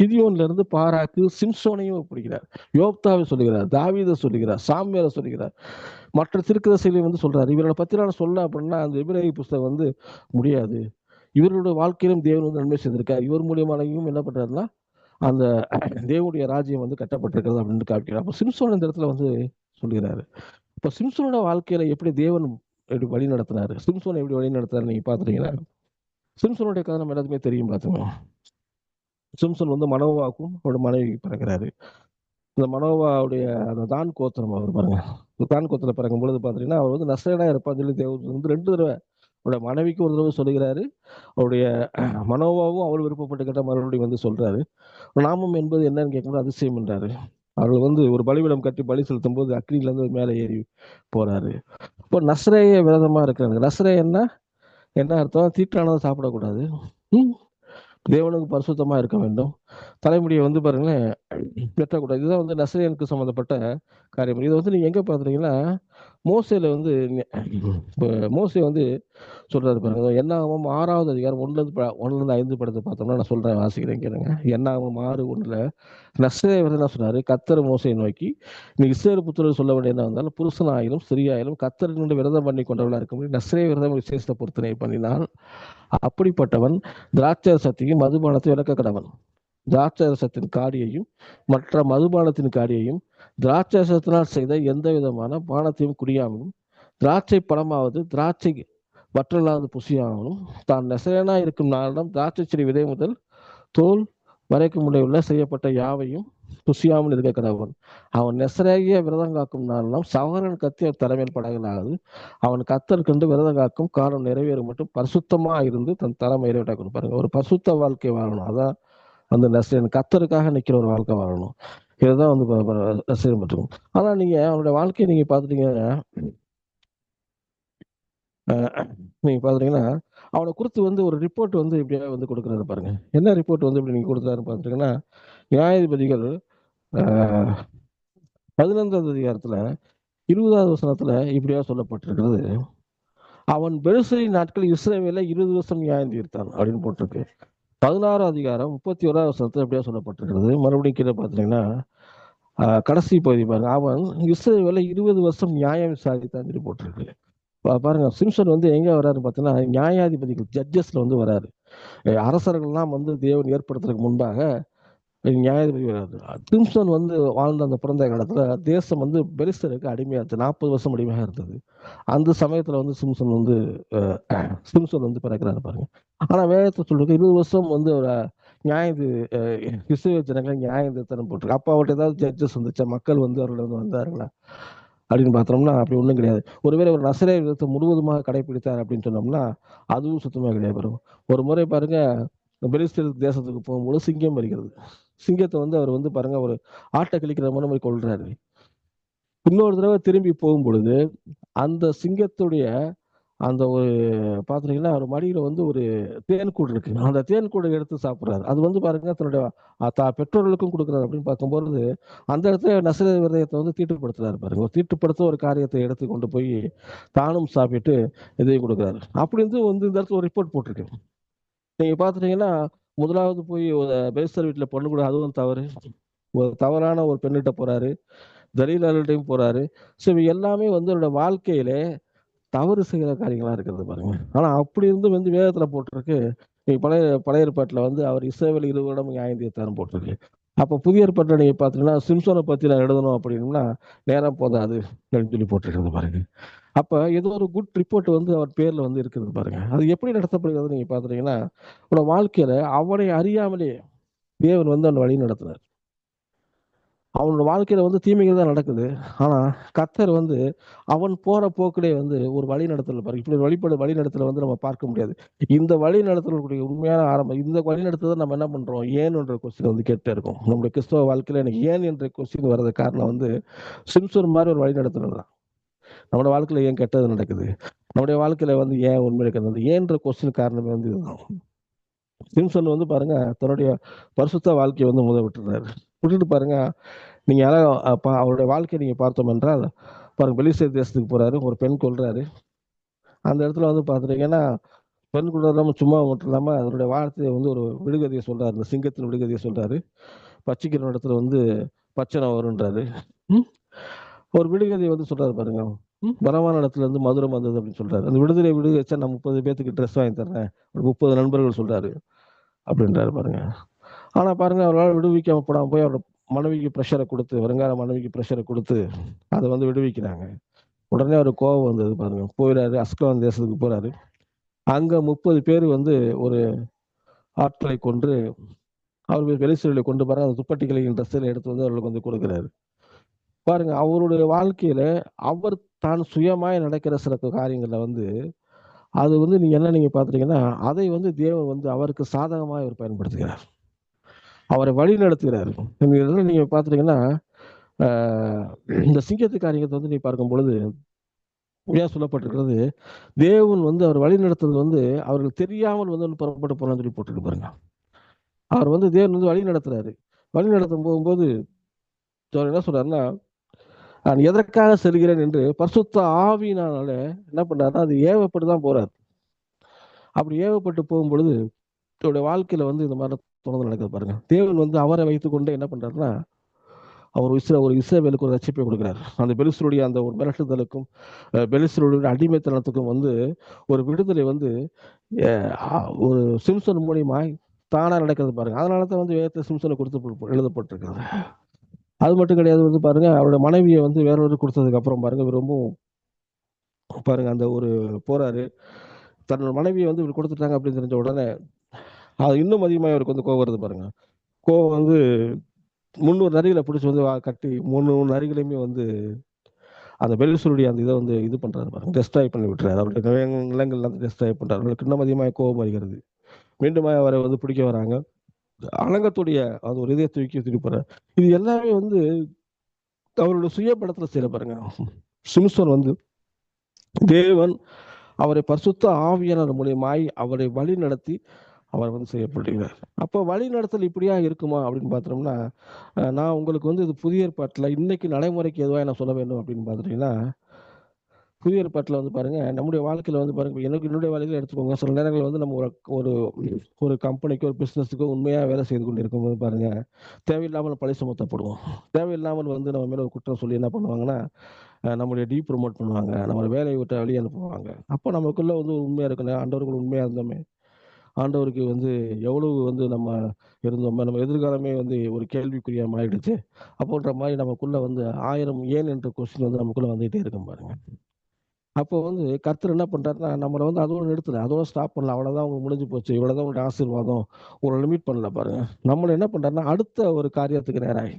கிதியோன்ல இருந்து பாராக்கு சிம்சோனையும் பிடிக்கிறார் யோப்தாவை சொல்லுகிறார் தாவீதை சொல்லுகிறார் சாமியாரை சொல்லுகிறார். மற்ற திருக்கதசையிலையும் வந்து சொல்றாரு. இவரோட பத்தி நான் சொல்ல அப்படின்னா அந்த எபிரேய புஸ்தகம் வந்து முடியாது. இவருடைய வாழ்க்கையிலும் தேவன் வந்து நன்மை செய்திருக்கார். இவர் மூலியமானையும் என்ன பண்றாருன்னா அந்த தேவனுடைய ராஜ்யம் வந்து கட்டப்பட்டிருக்கிறது அப்படின்னு காமிக்கிறார் அப்போ சிம்சோன் இந்த இடத்துல வந்து சொல்லுகிறாரு. இப்போ சிம்சோனோட வாழ்க்கையில எப்படி தேவன் எப்படி வழி நடத்தினாரு? சிம்சோனை எப்படி வழி நடத்தினாரு நீங்க பாத்துட்டீங்கன்னா சிம்சனுடைய கதை நம்ம எல்லாத்துக்குமே தெரியும் பார்த்துங்க. சிம்சன் வந்து மனோவாக்கும் அவரோட மனைவி பிறகுறாரு இந்த மனோவாவுடைய அந்த தான் கோத்திரம் அவர் பாருங்க. தான் கோத்திரம் பிறக்கும் பொழுது பார்த்தீங்கன்னா அவர் வந்து நசரடா இருப்பான்னு சொல்லி தேவன் வந்து ரெண்டு தடவை அவருடைய மனைவிக்கு ஒரு தடவை சொல்லுகிறாரு. அவருடைய மனோவாவும் அவர் விருப்பப்பட்டு கேட்ட மறுபடியும் வந்து சொல்றாரு. நாமம் என்பது என்னன்னு கேட்கும்போது அதிசயம் என்றாரு. அவர்கள் வந்து ஒரு பலிவிடம் கட்டி பலி செலுத்தும் போது அக்னியிலேருந்து மேலே ஏறி போறாரு. இப்போ நஸ்ரேய விரதமா இருக்கிறாங்க. நஸ்ரே என்ன அர்த்தம்? தீட்டானதை சாப்பிடக்கூடாது. தேவனுக்கு பரிசுத்தமா இருக்க வேண்டும். தலைமுடியை வந்து பாருங்களேன் வெட்டக்கூடாது. இதுதான் வந்து நசரியனுக்கு சம்மந்தப்பட்ட காரியம். இதை வந்து நீங்க எங்க பாத்துறீங்கன்னா மோசையில் வந்து இப்போ மோசை வந்து சொல்கிறாரு பாருங்க. என்னாகவும் ஆறாவது அதிகாரம் ஒன்றுலேருந்து ஒன்றுலேருந்து ப- ஐந்து படத்தை பார்த்தோம்னா நான் சொல்கிறேன் வாசிக்கிறேன் கேளுங்க. என்னாகும் ஆறு ஒண்ணுல நசரே என்ன சொன்னார்? கத்தர் மோசையை நோக்கி நீ இஸ்ரேல் புத்திரர் சொல்ல வேண்டிய என்ன வந்தாலும் புருஷனாயிலும் சிறியாயிலும் கத்தர் விரதம் பண்ணி கொண்டவர்களாக இருக்க முடியும் நஸ்ரே விரதம் விசேஷத்தை பொருத்தனை பண்ணினால் அப்படிப்பட்டவன் திராட்சரசத்தையும் மதுபானத்தை விளக்க கடவன் திராட்சரசத்தின் காடியையும் மற்ற மதுபானத்தின் காடியையும் திராட்சரசத்தினால் செய்த எந்த விதமான பானத்தையும் குடியாமலும் திராட்சை பழமாவது திராட்சை வற்றலாவது புசியாமலும் தான் நெசரேனா இருக்கும் நாளிடம் திராட்சை செடி விதை முதல் தோல் வரைக்கும் உள்ள செய்யப்பட்ட யாவையும் புசியாமல் இருக்க கடவன் அவன் நெசரேகிய விரதம் காக்கும் நாளெல்லாம் சவரன் கத்தி அவர் தலைமையில் படகலாகுது அவன் கத்தல் கண்டு விரதம் காக்கும் காலம் நிறைவேறும் மட்டும் பரிசுத்தமாக இருந்து தன் தலைமை இறைவிட்டா கொடுப்பாருங்க ஒரு பரிசுத்த வாழ்க்கை வாழணும். அதான் அந்த நெசரன் கத்தருக்காக நிற்கிற ஒரு வாழ்க்கை வாழணும். இதுதான் வந்து ரசிகர் ப- மற்றும் ஆனா நீங்க அவனுடைய வாழ்க்கையை நீங்க பார்த்துட்டீங்கன்னா நீங்கள் நீங்க பாத்துட்டீங்கன்னா அவனை குறித்து வந்து ஒரு ரிப்போர்ட் வந்து இப்படியா வந்து கொடுக்குறாரு பாருங்க. என்ன ரிப்போர்ட் வந்து இப்படி நீங்க கொடுக்குறாரு பார்த்துட்டீங்கன்னா நியாயாதிபதிகள் பதினைந்தாவது அதிகாரத்துல இருபதாவது வசனத்தில் இப்படியா சொல்லப்பட்டிருக்கிறது. அவன் பெருசரி நாட்கள் இஸ்ரேவேல இருபது வருஷம் நியாயம் தீர்த்தான் அப்படின்னு போட்டிருக்கு. பதினாறு அதிகாரம் முப்பத்தி ஓராவது வசனத்தில் எப்படியா சொல்லப்பட்டிருக்கிறது. மறுபடியும் கீழே பார்த்தீங்கன்னா கடைசி பகுதி பாருங்க. அவன் இஸ்ரேவேல இருபது வருஷம் நியாயம் விசாரித்தான் சொல்லி போட்டிருக்கு. பாருங்க சிம்சன் வந்து எங்க வராரு பார்த்தீங்கன்னா நியாயாதிபதிகள் ஜட்ஜஸ்ல வந்து வராரு. அரசர்கள்லாம் வந்து தேவன் ஏற்படுத்துறதுக்கு முன்பாக நியாயாதிபதி வராது சிம்சன் வந்து வாழ்ந்த அந்த பிறந்த காலத்துல தேசம் வந்து பெரிசருக்கு அடிமையா இருந்தது நாற்பது வருஷம் அடிமையாக இருந்தது. அந்த சமயத்துல வந்து சிம்சன் வந்து சிம்சன் வந்து பிறக்கிறாரு பாருங்க. ஆனா வேதத்தை சொல்றது இருபது வருஷம் வந்து ஒரு நியாயது கிறிஸ்துவ ஜனங்கள் நியாயம் தீர்த்தனம் போட்டிருக்கு. அப்ப அவர்கிட்ட ஏதாவது ஜட்ஜஸ் வந்துச்சா? மக்கள் வந்து அவர்கள் வந்து வந்தாருங்களா அப்படின்னு பார்த்தோம்னா அப்படி ஒன்றும் கிடையாது. ஒருவேளை ஒரு நசரே விதத்தை முழுவதுமாக கடைபிடித்தார் அப்படின்னு சொன்னோம்னா அதுவும் சுத்தமாக கிடையாது பாருங்க ஒரு முறை பாருங்க பெலிஸ்தீன் தேசத்துக்கு போகும்போது சிங்கம் வருகிறது சிங்கத்தை வந்து அவர் வந்து பாருங்க ஒரு ஆட்டை கிழிக்கிற மாதிரி மாதிரி கொள்றாரு இன்னொரு தடவை திரும்பி போகும் பொழுது அந்த சிங்கத்துடைய அந்த ஒரு பார்த்துட்டீங்கன்னா ஒரு மடியில் வந்து ஒரு தேன்கூடு இருக்கு. அந்த தேன்கூடை எடுத்து சாப்பிட்றாரு. அது வந்து பாருங்க தன்னுடைய தா பெற்றோர்களுக்கும் கொடுக்குறாரு அப்படின்னு பார்க்கும்போது அந்த இடத்துல நசுர விரதத்தை வந்து தீட்டுப்படுத்துறாரு பாருங்க. ஒரு தீட்டுப்படுத்த ஒரு காரியத்தை எடுத்து கொண்டு போய் தானும் சாப்பிட்டு இதையும் கொடுக்குறாரு. அப்படி இருந்து வந்து இந்த இடத்துல ஒரு ரிப்போர்ட் போட்டிருக்கு. நீங்க பார்த்துட்டீங்கன்னா முதலாவது போய் ஒரு வீட்டில் வீட்டுல பொண்ணு கூட அதுவும் தவறு. ஒரு தவறான ஒரு பெண்ணிட்ட போறாரு. தலீலாளிட்டையும் போறாரு. ஸோ இவ எல்லாமே வந்து அவரோட வாழ்க்கையிலே தவறு செய்கிற காரியங்களா இருக்கிறது பாருங்க. ஆனா அப்படி இருந்து வந்து வேதத்துல போட்டிருக்கு. நீங்க பழைய பழைய ஏற்பாட்டுல வந்து அவர் இஸ்ரேவேல் இருவரிடம் நியாயம் போட்டிருக்கு. அப்ப புதிய ஏற்பாட்டில் நீங்க பாத்தீங்கன்னா சிம்சோனை பத்தி நான் எழுதணும் அப்படின்னா நேரம் போதாது அப்படின்னு சொல்லி போட்டிருக்கிறது பாருங்க. அப்ப ஏதோ ஒரு குட் ரிப்போர்ட் வந்து அவர் பேர்ல வந்து இருக்கிறது பாருங்க. அது எப்படி நடத்தப்படுகிறது நீங்க பாத்துட்டீங்கன்னா உங்களோட வாழ்க்கையில அவனை அறியாமலே தேவன் வந்து அவன் வழி நடத்தினார். அவனோட வாழ்க்கையில வந்து தீமைகள் தான் நடக்குது. ஆனா கத்தர் வந்து அவன் போற போக்கிலே வந்து ஒரு வழி நடத்தல பாருங்க. இப்படி வழிபடு வழி நடத்தல வந்து நம்ம பார்க்க முடியாது. இந்த வழி நடத்தக்கூடிய உண்மையான ஆரம்பம் இந்த வழி நடத்துறத நம்ம என்ன பண்றோம்? ஏன்ன்ற கொஸ்டின் வந்து கேட்டே இருக்கும். நம்முடைய கிறிஸ்தவ வாழ்க்கையில எனக்கு ஏன் என்ற கொஸ்டின் வர்றது காரணம் வந்து சிம்சர் மாதிரி ஒரு வழி நடத்துறது தான். நம்மளோட வாழ்க்கையில ஏன் கெட்டது நடக்குது? நம்முடைய வாழ்க்கையில வந்து ஏன் உண்மை இருக்கிறது ஏன்ற கொஸ்டின் காரணமே வந்து இதுதான். சிம்சன் வந்து பாருங்க தன்னுடைய பரிசுத்த வாழ்க்கையை வந்து முத விட்டுறாரு விட்டுட்டு பாருங்க. நீங்க யாராவது அப்ப அவருடைய வாழ்க்கையை நீங்க பார்த்தோம் என்றால் பாருங்க வெளிசேர் தேசத்துக்கு போறாரு ஒரு பெண் கொள்றாரு அந்த இடத்துல வந்து பாத்துட்டீங்கன்னா பெண் கொள்றாம சும்மா மட்டும் இல்லாம அதனுடைய வார்த்தையை வந்து ஒரு விடுகதையை சொல்றாரு. இந்த சிங்கத்தின் விடுகதையை சொல்றாரு. பச்சைக்கிற இடத்துல வந்து பச்சனை வருன்றாரு ஒரு விடுகதையை வந்து சொல்றாரு பாருங்க. பலமான இடத்துல இருந்து மதுரம் வந்தது அப்படின்னு சொல்றாரு. அந்த விடுதலை விடுகச்சா நான் முப்பது பேத்துக்கு ட்ரெஸ் வாங்கி தர்றேன். ஒரு முப்பது நண்பர்கள் சொல்றாரு. அப்படின்றாரு பாருங்க. ஆனா பாருங்க அவரால் விடுவிக்காம போய் அவரோட மனைவிக்கு ப்ரெஷரை கொடுத்து வருங்கால மனைவிக்கு ப்ரெஷரை கொடுத்து அதை வந்து விடுவிக்கிறாங்க. உடனே அவர் கோபம் வந்தது பாருங்க. போயிடாரு அஸ்கலான் தேசத்துக்கு போறாரு. அங்க முப்பது பேர் வந்து ஒரு ஆற்றலை கொன்று அவர்கள் வெளிச்சொல்லை கொண்டு வர அந்த துப்பட்டிகளையும் ட்ரெஸ்ஸில் எடுத்து வந்து அவர்களுக்கு வந்து கொடுக்குறாரு. பாருங்க அவருடைய வாழ்க்கையில அவர் தான் சுயமாய் நடக்கிற சில காரியங்களை வந்து அது வந்து நீங்க என்ன நீங்க பாத்துட்டீங்கன்னா அதை வந்து தேவன் வந்து அவருக்கு சாதகமாக அவர் பயன்படுத்துகிறார். அவரை வழி நடத்துகிறார். நீங்க இதெல்லாம் நீங்க பாத்துட்டீங்கன்னா இந்த சிங்கத்து காரியத்தை வந்து நீ பார்க்கும் பொழுது ஏன் சொல்லப்பட்டிருக்கிறது தேவன் வந்து அவர் வழி நடத்துறது வந்து அவர்கள் தெரியாமல் வந்து புறப்பட்டு போனான்னு சொல்லி போட்டுட்டு பாருங்க. அவர் வந்து தேவன் வந்து வழி நடத்துறாரு. வழி நடத்தும் போகும்போது அவர் என்ன சொல்றாருன்னா நான் எதற்காக செல்கிறேன்? என்று பரிசுத்த ஆவினால என்ன பண்றாருன்னா அது ஏவப்பட்டு தான் போறாரு. அப்படி ஏவப்பட்டு போகும்பொழுது தன்னுடைய வாழ்க்கையில வந்து இந்த மாதிரி தொடர்ந்து நடக்குது பாருங்க. தேவன் வந்து அவரை வைத்துக்கொண்டு என்ன பண்றாருன்னா அவர் இஸ்ரே ஒரு இஸ்ரேவேலுக்கு ஒரு ரட்சிப்பை கொடுக்குறாரு. அந்த பெலிசருடைய அந்த ஒரு மிரட்டுதலுக்கும் பெலிசருடைய அடிமைத்தனத்துக்கும் வந்து ஒரு விடுதலை வந்து ஒரு சிம்சன் மூலியமாய் தானா நடக்கிறது பாருங்க. அதனால தான் வந்து வேதத்தை சிம்சனை கொடுத்து எழுதப்பட்டிருக்கிறது. அது மட்டும் கிடையாது வந்து பாருங்க அவருடைய மனைவியை வந்து வேறொரு கொடுத்ததுக்கு அப்புறம் பாருங்க ரொம்பவும் பாருங்க அந்த ஒரு போறாரு. தன்னோட மனைவியை வந்து இவர் கொடுத்துட்டாங்க அப்படின்னு தெரிஞ்ச உடனே அது இன்னும் அதிகமாக இவருக்கு வந்து கோவம் வருது பாருங்க. கோவம் வந்து முந்நூறு நரிகளை பிடிச்சி வந்து கட்டி முந்நூறு நரிகளையுமே வந்து அந்த பெலிசருடைய அந்த இதை வந்து இது பண்ணுறாரு பாருங்க. டெஸ்ட்ராய் பண்ணி விட்டுறாரு. அவருடைய நிலங்கள் வந்து டெஸ்ட்ராய் பண்ணுறாரு அவருக்கு இன்னும் அதிகமாக கோபம் வருகிறது. மீண்டும் அவரை வந்து பிடிக்க வராங்க. அலங்கத்துடைய அது ஒரு இதயத்தை தூக்கி தூக்கி போறாரு இது எல்லாமே வந்து அவரோட சுயப்படத்தில் செய்யற பாருங்க. சிம்சன் வந்து தேவன் அவரை பரிசுத்த ஆவியானவர் மூலியமாய் அவரை வழி நடத்தி அவர் வந்து செய்யப்படுகிறார். அப்போ வழி நடத்தல் இப்படியா இருக்குமா அப்படின்னு பார்த்தோம்னா நான் உங்களுக்கு வந்து இது புதிய ஏற்பாட்டில் இன்னைக்கு நடைமுறைக்கு எதுவாக நான் சொல்ல வேண்டும் அப்படின்னு பார்த்துட்டீங்கன்னா புதிய ஏற்பாட்டில் வந்து பாருங்க நம்முடைய வாழ்க்கையில் வந்து பாருங்க எனக்கு என்னுடைய வாழ்க்கையில் எடுத்துக்கோங்க. சில நேரங்கள் வந்து நம்ம ஒரு ஒரு ஒரு கம்பெனிக்கோ ஒரு பிஸ்னஸுக்கோ உண்மையாக வேலை செய்து கொண்டு இருக்கும்போது பாருங்க தேவையில்லாமல் பழி சுமத்தப்படுவோம். தேவையில்லாமல் வந்து நம்ம மேலே ஒரு குற்றம் சொல்லி என்ன பண்ணுவாங்கன்னா நம்மளுடைய டீ ப்ரொமோட் பண்ணுவாங்க. நம்மளை வேலையை விட்டு வெளியே அனுப்புவாங்க. அப்போ நமக்குள்ளே வந்து உண்மையாக இருக்கணும். ஆண்டவர்கள் உண்மையாக இருந்தோமே ஆண்டவருக்கு வந்து எவ்வளவு வந்து நம்ம இருந்தோமே நம்ம எதிர்காலமே வந்து ஒரு கேள்விக்குறியா மாறிடுச்சு. அப்போன்ற மாதிரி நமக்குள்ள வந்து ஆயிரம் ஏன் என்ற கொஸ்டின் வந்து நமக்குள்ள வந்துகிட்டே இருக்கும் பாருங்க. அப்போ வந்து கர்த்தர் என்ன பண்ணுறாருன்னா நம்மளை வந்து அதோட நிறுத்தல அதோட ஸ்டாப் பண்ணல அவ்வளோதான் அவங்க முடிஞ்சு போச்சு. இவ்வளோதான் உங்களுடைய ஆசீர்வாதம். ஒரு லிமிட் பண்ணல பாருங்க. நம்மளை என்ன பண்ணுறாருன்னா அடுத்த ஒரு காரியத்துக்கு நேராகி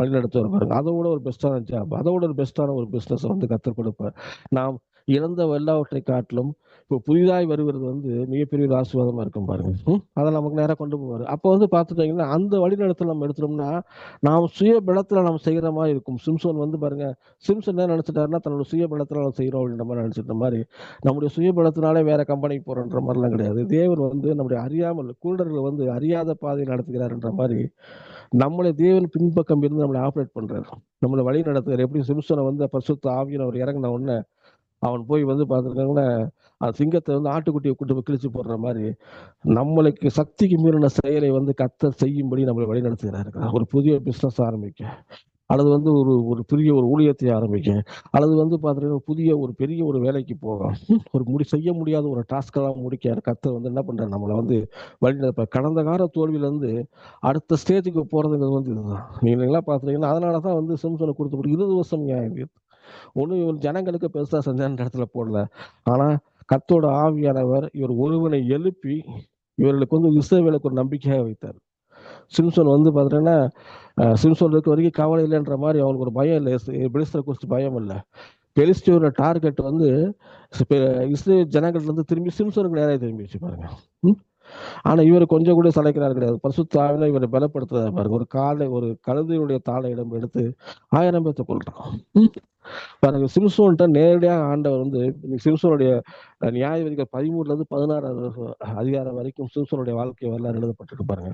வழிநடத்துவார் பாருங்க. அதோட ஒரு பெஸ்டான ஜாப் அதோட ஒரு பெஸ்டான ஒரு பிஸ்னஸ் வந்து கற்றுக் கொடுப்பார். நாம் இழந்த எல்லாவற்றை காட்டிலும் இப்போ புதிதாய் வருகிறது வந்து மிகப்பெரிய ஒரு ஆசீர்வாதமாக இருக்கும் பாருங்க. அதை நமக்கு நேராக கொண்டு போவார். அப்போ வந்து பார்த்துட்டீங்கன்னா அந்த வழிநடத்தில் நம்ம எடுத்துட்டோம்னா நாம் சுய பலத்தில் நம்ம செய்கிற மாதிரி இருக்கும். சிம்சோன் வந்து பாருங்க சிம்சன் என்ன நினச்சிட்டாருன்னா தன்னோட சுய பலத்தில் நம்ம செய்கிறோம் அப்படின்ற மாதிரி நினச்சிட்ட மாதிரி நம்முடைய சுய பலத்தினாலே வேற கம்பெனிக்கு போகிறோன்ற மாதிரிலாம் கிடையாது. தேவர் வந்து நம்முடைய அறியாமல் குருடர்கள் வந்து அறியாத பாதையை நடத்துகிறாருன்ற மாதிரி நம்மளை தேவன் பின்பக்கம் இருந்து நம்மளை ஆப்ரேட் பண்ணுறாரு நம்மளை வழி நடத்துகிறார். எப்படி சிம்சனை வந்து பரிசுத்த ஆவியன் அவர் இறங்கின உடனே அவன் போய் வந்து பார்த்துருக்காங்கன்னா அந்த சிங்கத்தை வந்து ஆட்டுக்குட்டியை கூட்டு போய் கிழிச்சு போடுற மாதிரி நம்மளுக்கு சக்திக்கு மீறின செயலை வந்து கத்த செய்யும்படி நம்மளை வழி நடத்துகிறாரு. ஒரு புதிய பிஸ்னஸ் ஆரம்பிக்க அல்லது வந்து ஒரு ஒரு பெரிய ஒரு ஊழியத்தை ஆரம்பிக்க அல்லது வந்து பார்த்தீங்கன்னா புதிய ஒரு பெரிய ஒரு வேலைக்கு போகும் ஒரு முடி செய்ய முடியாத ஒரு டாஸ்கெல்லாம் முடிக்க கத்த வந்து என்ன பண்ணுறாரு நம்மளை வந்து வழி நடப்ப கடந்த கால தோல்வியிலேருந்து அடுத்த ஸ்டேஜுக்கு போகிறதுங்கிறது வந்து இதுதான். நீங்களா அதனால தான் வந்து சிம்சனை கொடுத்து இருபது வருஷம் நியாயம் ஒன்றும் இவர் ஜனங்களுக்கு பெருசாக செஞ்சான்ற இடத்துல போடல. ஆனால் கத்தோட ஆவியானவர் இவர் ஒருவனை எழுப்பி இவர்களுக்கு வந்து இஸ்ரவேலுக்கு ஒரு நம்பிக்கையாக வைத்தார். சிம்சன் வந்து பார்த்தீங்கன்னா சிம்சன் இருக்க வரைக்கும் கவலை இல்லைன்ற மாதிரி அவங்களுக்கு ஒரு பயம் இல்லை. பெலிஸ்தரை குறித்து பயம் இல்லை. பெலிஸ்டியோட டார்கெட் வந்து இஸ்ரேல் ஜனங்கள்லேருந்து திரும்பி சிம்சனுக்கு நேராக திரும்பிச்சு பாருங்க. ஆனா இவர் கொஞ்சம் கூட சளைக்கிறார் கிடையாது. பரிசுத்தாவில இவரை பலப்படுத்துறாரு பாருங்க. ஒரு காலை ஒரு கழுதையுடைய தாளை இடம் எடுத்து ஆயிரம் பேர்த்த கொள்றான் பாருங்க சிம்சோன்ட்ட நேரடியா ஆண்டவர் வந்து சிம்சோனுடைய அஹ், பதிமூணுல இருந்து பதினாறாவது அதிகாரம் வரைக்கும் சிம்சோனுடைய வாழ்க்கை வரலாறு எழுதப்பட்டிருக்கு பாருங்க.